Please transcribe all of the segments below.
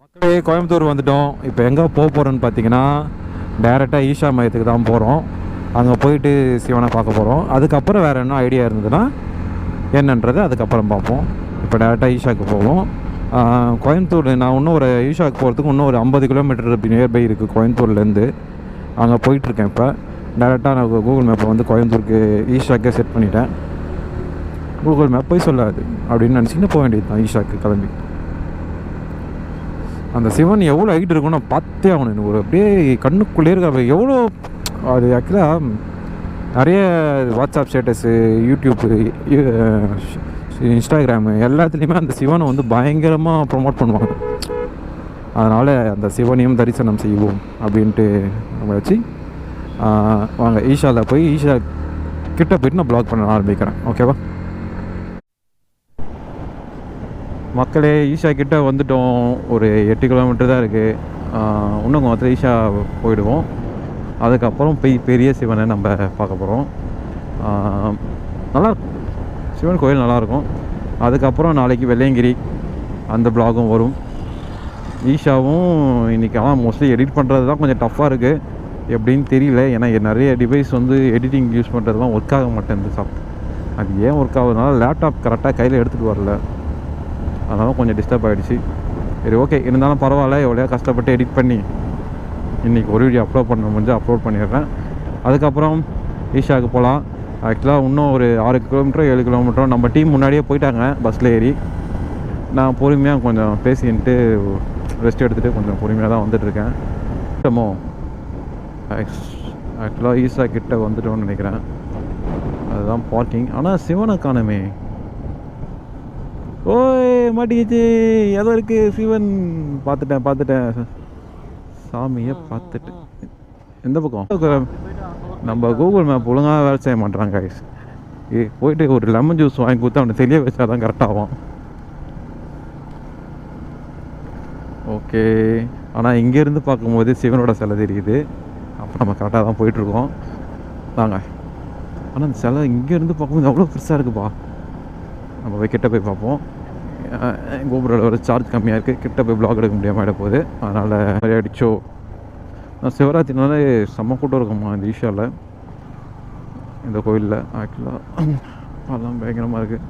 மக்களே கோயம்புத்தூர் வந்துட்டோம். இப்போ எங்கே போக போகிறோன்னு பார்த்தீங்கன்னா டேரெக்டாக ஈஷா மையத்துக்கு தான் போகிறோம் அங்கே போயிட்டு சிவனை பார்க்க போகிறோம் அதுக்கப்புறம் வேறு என்ன ஐடியா இருந்ததுன்னா என்னன்றது அதுக்கப்புறம் பார்ப்போம். இப்போ டேரெக்டாக ஈஷாவுக்கு போவோம். கோயம்புத்தூர் நான் இன்னும் ஒரு ஈஷாவுக்கு போகிறதுக்கு இன்னும் ஒரு ஐம்பது கிலோமீட்டர் நியர்பை இருக்குது கோயம்புத்தூர்லேருந்து அங்கே போயிட்டுருக்கேன் இப்போ. டேரெக்டாக நான் கூகுள் மேப்பை வந்து கோயம்புத்தூருக்கு ஈஷாக்கே செட் பண்ணிட்டேன். கூகுள் மேப் போய் சொல்லாது. அப்படின்னு நினச்சிக்கிட்டு போக வேண்டியது தான் ஈஷாக்கு கிளம்பி. அந்த சிவன் எவ்வளோ ஹைட் இருக்கும்னு நான் பார்த்தே ஆகணும். எனக்கு ஒரு அப்படியே கண்ணுக்குள்ளே இருக்க எவ்வளோ அது ஆக்சுவலாக நிறைய வாட்ஸ்அப் ஸ்டேட்டஸு யூடியூப்பு இன்ஸ்டாகிராமு எல்லாத்துலேயுமே அந்த சிவனை வந்து பயங்கரமாக ப்ரொமோட் பண்ணுவாங்க. அதனால் அந்த சிவனையும் தரிசனம் செய்வோம் அப்படின்ட்டு நம்ம வச்சு வாங்க ஈஷாவில் போய் ஈஷா கிட்ட போயிட்டு நான் ப்ளாக் பண்ண ஆரம்பிக்கிறேன். ஓகேவா மக்களே ஈஷா கிட்ட வந்துட்டோம். ஒரு எட்டு கிலோமீட்டர் தான் இருக்குது இன்னும் கொஞ்சம் ஈஷா போயிடுவோம். அதுக்கப்புறம் போய் பெரிய சிவனை நம்ம பார்க்க போகிறோம் நல்லா சிவன் கோயில் நல்லாயிருக்கும் அதுக்கப்புறம் நாளைக்கு வெள்ளையங்கிரி. அந்த பிளாகும் வரும். ஈஷாவும் இன்றைக்கி ஆனால் மோஸ்ட்லி எடிட் பண்ணுறது தான் கொஞ்சம் டஃப்பாக இருக்குது எப்படின்னு தெரியல. ஏன்னா நிறைய டிவைஸ் வந்து எடிட்டிங் யூஸ் பண்ணுறதுலாம் ஒர்க் ஆக மாட்டேங்குது சாப் அது ஏன் ஒர்க் ஆகுதுனால லேப்டாப் கரெக்டாக கையில் எடுத்துகிட்டு வரல. அதனால கொஞ்சம் டிஸ்டர்ப் ஆகிடுச்சு சரி ஓகே இருந்தாலும் பரவாயில்ல. எவ்வளோ கஷ்டப்பட்டு எடிட் பண்ணி இன்றைக்கி ஒரு வீடியோ அப்லோட் பண்ண முடிஞ்சு அப்லோட் பண்ணிடுறேன். அதுக்கப்புறம் ஈஷாவுக்கு போகலாம். ஆக்சுவலாக இன்னும் ஒரு ஆறு கிலோமீட்டரோ ஏழு கிலோமீட்டரோ நம்ம டீம் முன்னாடியே போயிட்டாங்க பஸ்ஸில் ஏறி. நான் பொறுமையாக கொஞ்சம் பேசின்ட்டு ரெஸ்ட் எடுத்துகிட்டு கொஞ்சம் பொறுமையாக தான் வந்துட்டுருக்கேன் ஆக்சுவலாக ஈஷா கிட்ட வந்துட்டோம்னு நினைக்கிறேன். அதுதான் பார்க்கிங் ஆனால் சிவனை காணமே. ஓய் மாட்டிக்கிச்சு. ஏதோ இருக்கு. சிவன். பார்த்துட்டேன் பார்த்துட்டேன். சாமியை பார்த்துட்டேன் எந்த பக்கம்? நம்ம கூகுள் மேப் ஒழுங்காக வேலை செய்ய மாட்டாங்க guys. ஏ போயிட்டு ஒரு லெமன் ஜூஸ் வாங்கி கொடுத்து அவனை தெரிய வச்சா தான் கரெக்டாகும் ஓகே ஆனால் இங்கேருந்து பார்க்கும்போது சிவனோட சிலை தெரியுது. நம்ம கரெக்டாக தான் போயிட்டுருக்கோம். வாங்க. ஆனால் அந்த சிலை இங்கேருந்து பார்க்கும்போது அவ்வளோ பெருசாக இருக்குப்பா. நம்ம போய் கிட்ட போய் பார்ப்போம். கோபுரோட ஒரு சார்ஜ் கம்மியாக இருக்குது கிட்ட போய் பிளாக் எடுக்க முடியாமல் ஆகிட போகுது. அதனால் நிறைய அடிச்சோ. சிவராத்திரினால செம்ம கூட்டம் இருக்கும்மா இந்த ஈஷாவில் இந்த கோயிலில் ஆக்சுவலாக அதெல்லாம் பயங்கரமாக இருக்குது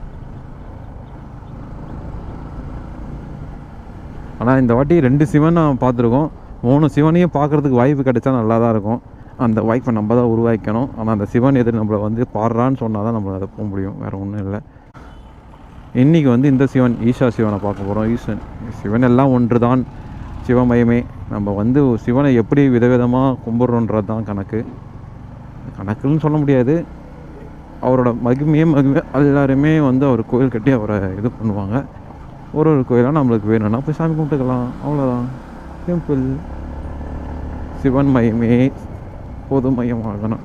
ஆனால் இந்த வாட்டி ரெண்டு சிவன் நான் பார்த்துருக்கோம். மூணு சிவனையும் பார்க்குறதுக்கு வாய்ப்பு கிடைச்சா நல்லா தான் இருக்கும். அந்த வாய்ப்பை நம்ம தான் உருவாக்கணும் ஆனால் அந்த சிவன் எதிர் நம்மளை வந்து பாடுறான்னு சொன்னால் தான் நம்மளை அதை போக முடியும். வேறு ஒன்றும் இல்லை. இன்றைக்கி வந்து இந்த சிவன் ஈஷா சிவனை பார்க்க போகிறோம் ஈசன் சிவன் எல்லாம் ஒன்று தான் சிவமயமே. நம்ம வந்து சிவனை எப்படி விதவிதமாக கும்பிட்றோன்றது தான் கணக்கு. கணக்குன்னு சொல்ல முடியாது. அவரோட மகிமையே மகிமை. எல்லாருமே வந்து அவர் கோயில் கட்டி அவரை இது பண்ணுவாங்க. ஒரு ஒரு கோயிலாக நம்மளுக்கு வேணும்னா போய் சாமி கும்பிட்டுக்கலாம். அவ்வளோதான் சிம்பிள் சிவன் மயமே பொது மயமாக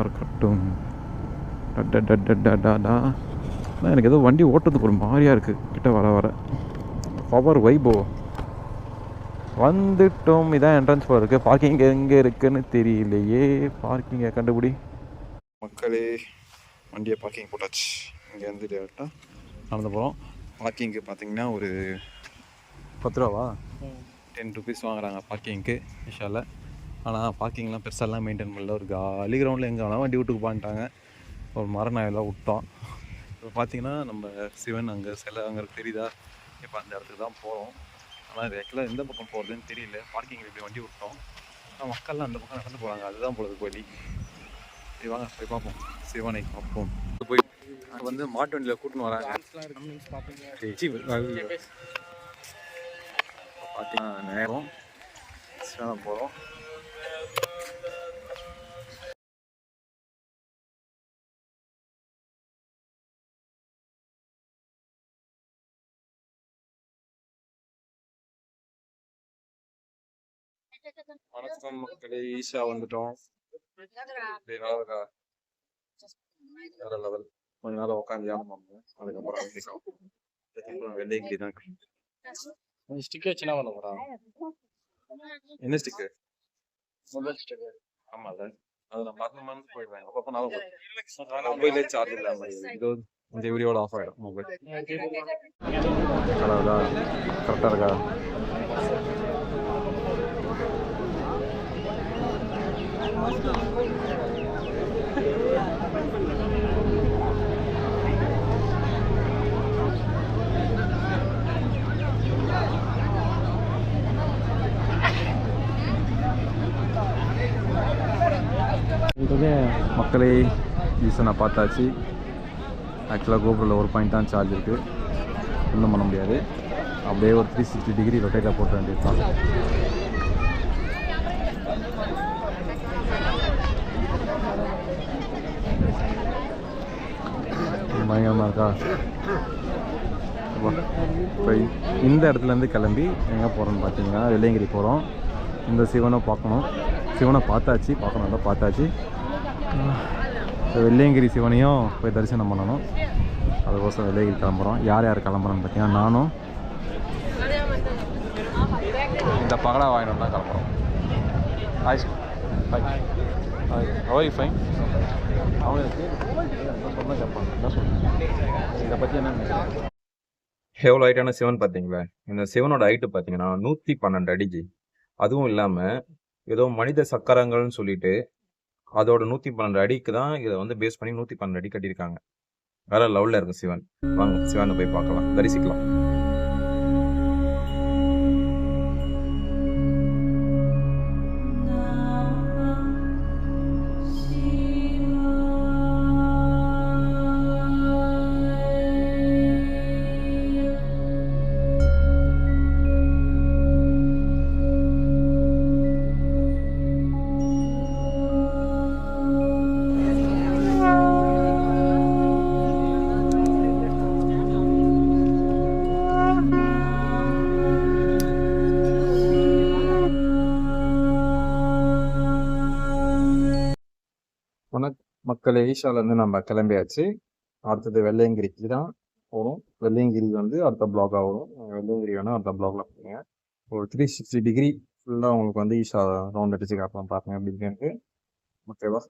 இருக்கட்டும் டா எனக்கு ஏதோ வண்டி ஓட்டுறதுக்கு ஒரு மாதிரியாக இருக்குது கிட்ட வர வர. பவர் வைபோ வந்துட்டோம். இதான் என்ட்ரன்ஸ் போல இருக்கு. பார்க்கிங் எங்கே இருக்குன்னு தெரியலையே. பார்க்கிங்கை கண்டுபிடி. மக்களே வண்டியை பார்க்கிங் போட்டாச்சு. இங்கேருந்து டேரெக்டாக நடந்து போகிறோம் பார்க்கிங்க்கு பார்த்தீங்கன்னா ஒரு பத்து ரூபாவா? டென் ருபீஸ் வாங்குறாங்க பார்க்கிங்க்கு விஷாலில். ஆனால் பார்க்கிங்லாம் பெருசாலாம் மெயின்டைன் பண்ணல. ஒரு காலி கிரவுண்டில் எங்கே வேணால் வண்டி விட்டுக்கு பான்ட்டாங்க ஒரு மரம் நாயெல்லாம் விட்டோம். இப்போ பார்த்தீங்கன்னா நம்ம சிவன் அங்கே சிலை அங்கே தெரியுதா? இப்போ அந்த இடத்துக்கு தான் போகிறோம் ஆனால் இது ஆக்சுவலாக எந்த பக்கம் போகிறதுன்னு தெரியல. பார்க்கிங்கில் இப்படி வண்டி விட்டோம். ஆனால் மக்கள்லாம் அந்த பக்கம் நடந்து போகிறாங்க அதுதான் பொழுது கோழி சரி வாங்க போய் பார்ப்போம். சிவனை பார்ப்போம். போய் அங்க வந்து மாட்டு வண்டியில் கூட்டின்னு வராங்க. பார்த்தீங்கன்னா நேரம். சிவனை போகிறோம் வணக்கம் மக்களே ஈஷா வந்துட்டோம். வேற லெவல் கொஞ்ச நேரம் உட்காந்து பண்ணுவோம் அதுக்கப்புறம் வெள்ளையங்கிரி தான் ஸ்டிக் வச்சு என்ன பண்ண போறான் என்ன ஸ்டிக்கு மொபைல் ஸ்டிக் ஆமால அது நான் மறந்து மறந்து போயிடுவேன் அப்பப்போ நான் மொபைலே சார்ஜ் இல்லாம இது வந்து இந்த வீடியோட ஆஃப் ஆகிடும் மொபைல் கரெக்டாக இருக்கா? மக்களை மக்களே பார்த்தாச்சு. ஆக்சுவலாக கோபுரில் ஒரு பாயிண்ட் தான் சார்ஜ் இருக்குது ஒன்றும் பண்ண முடியாது. அப்படியே ஒரு த்ரீ சிக்ஸ்டி டிகிரி ரொட்டேட்டாக போட்ட வேண்டியது தான் பயங்கரமாக இருக்கா? இப்போ இந்த இடத்துலேருந்து கிளம்பி எங்கே போகிறோம்னு பார்த்தீங்கன்னா வெள்ளையங்கிரி போகிறோம் இந்த சிவனை பார்க்கணும். சிவனை பார்த்தாச்சு பார்க்கணும் அதை பார்த்தாச்சு. இப்போ வெள்ளையங்கிரி சிவனையும் போய் தரிசனம் பண்ணணும். அதுக்கோசம் வெள்ளையங்கிரி கிளம்புறோம். யார் யார் கிளம்புறோன்னு பார்த்தீங்கன்னா நானும் இந்த பகடா வாங்கினோம் தான் கிளம்புறோம் hi hi hi Hawaii fine அவங்க சொன்ன கேட்பாங்க என்ன சொல்லுங்கள் இதை பற்றி என்ன நினைக்கிறேன் எவ்வளோ ஹைட்டான சிவன் பார்த்தீங்களா? இந்த சிவனோட ஹைட்டு பார்த்தீங்கன்னா நூற்றி பன்னெண்டு அடிக்கு. அதுவும் இல்லாமல் ஏதோ மனித சக்கரங்கள்னு சொல்லிட்டு அதோட நூற்றி பன்னெண்டு அடிக்கு தான் இதை வந்து பேஸ் பண்ணி நூற்றி பன்னெண்டு அடி கட்டியிருக்காங்க. வேற லெவலில் இருக்கும் சிவன். வாங்க சிவனை போய் பார்க்கலாம். தரிசிக்கலாம். மக்கள் ஈஷாலேருந்து நம்ம கிளம்பியாச்சு. அடுத்தது வெள்ளையங்கிரிக்கு தான் போகணும். வெள்ளையங்கிரி வந்து அடுத்த பிளாக்காக வரும். வெள்ளையங்கிரி வேணால் அடுத்த பிளாக்ல போங்க. ஒரு த்ரீ சிக்ஸ்டி டிகிரி ஃபுல்லாக உங்களுக்கு வந்து ஈஷா ரவுண்ட் அடிச்சு காட்டலாம் பாருங்க. அப்படின்னு ஓகேவா